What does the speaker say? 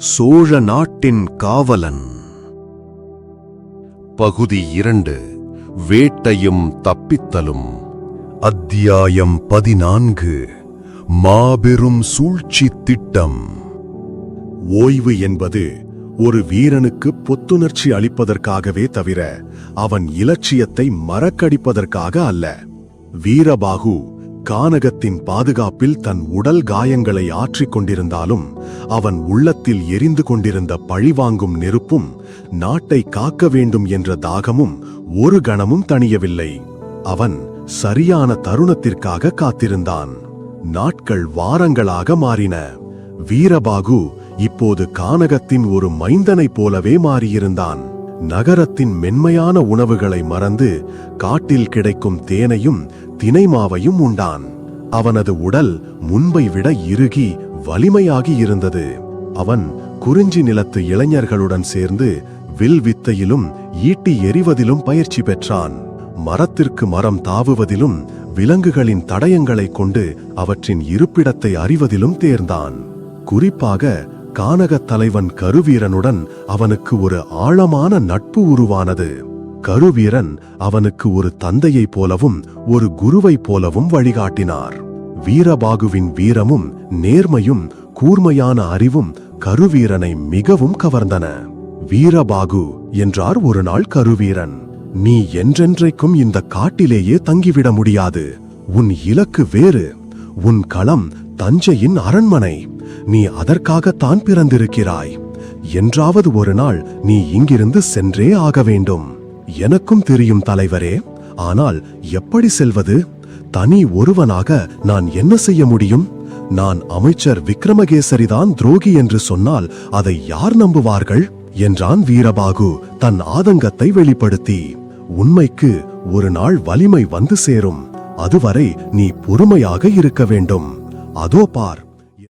சோழ நாட்டின் காவலன். பகுதி இரண்டு வேட்டையும் தப்பித்தலும். அத்தியாயம் பதினான்கு மாபெரும் சூழ்ச்சி திட்டம். ஓய்வு என்பது ஒரு வீரனுக்கு புத்துணர்ச்சி அளிப்பதற்காகவே தவிர அவன் இலட்சியத்தை மறக்கடிப்பதற்காக அல்ல. வீரபாகு கானகத்தின் பாதுகாப்பில் தன் உடல் காயங்களை ஆற்றிக் கொண்டிருந்தாலும் அவன் உள்ளத்தில் எரிந்து கொண்டிருந்த பழிவாங்கும் நெருப்பும் நாட்டை காக்க வேண்டும் என்ற தாகமும் ஒரு கணமும் தணியவில்லை. அவன் சரியான தருணத்திற்காக காத்திருந்தான். நாட்கள் வாரங்களாக மாறின. வீரபாகு இப்போது கானகத்தின் ஒரு மைந்தனைப் போலவே மாறியிருந்தான். நகரத்தின் மென்மையான உணவுகளை மறந்து காட்டில் கிடைக்கும் தேனையும் தினைமாவையும் உண்டான். அவனது உடல் முன்பை விட இறுகி வலிமையாகி இருந்தது. அவன் குறிஞ்சி நிலத்து இளைஞர்களுடன் சேர்ந்து வில் வித்தையிலும் ஈட்டி எறிவதிலும் பயிற்சி பெற்றான். மரத்திற்கு மரம் தாவுவதிலும் விலங்குகளின் தடயங்களைக் கொண்டு அவற்றின் இருப்பிடத்தை அறிவதிலும் தேர்ந்தான். குறிப்பாக கானகத் தலைவன் கருவீரனுடன் அவனுக்கு ஒரு ஆழமான நட்பு உருவானது. கருவீரன் அவனுக்கு ஒரு தந்தையைப் போலவும் ஒரு குருவைப் போலவும் வழிகாட்டினார். வீரபாகுவின் வீரமும் நேர்மையும் கூர்மையான அறிவும் கருவீரனை மிகவும் கவர்ந்தன. வீரபாகு என்றார் ஒரு நாள் கருவீரன் நீ என்றென்றைக்கும் இந்த காட்டிலேயே தங்கிவிட முடியாது. உன் இலக்கு வேறு. உன் களம் தஞ்சையின் அரண்மனை. நீ அதற்காகத்தான் பிறந்திருக்கிறாய். என்றாவது ஒரு நாள் நீ இங்கிருந்து சென்றே ஆக வேண்டும். எனக்கும் தெரியும் தலைவரே ஆனால் எப்படி செல்வது? தனி ஒருவனாக நான் என்ன செய்ய முடியும்? நான் அமைச்சர் விக்ரமகேசரிதான் துரோகி என்று சொன்னால் அதை யார் நம்புவார்கள்? என்றான் வீரபாகு தன் ஆதங்கத்தை வெளிப்படுத்தி. உண்மைக்கு ஒரு நாள் வலிமை வந்து சேரும். அதுவரை நீ பொறுமையாக இருக்க வேண்டும். அதோ பார்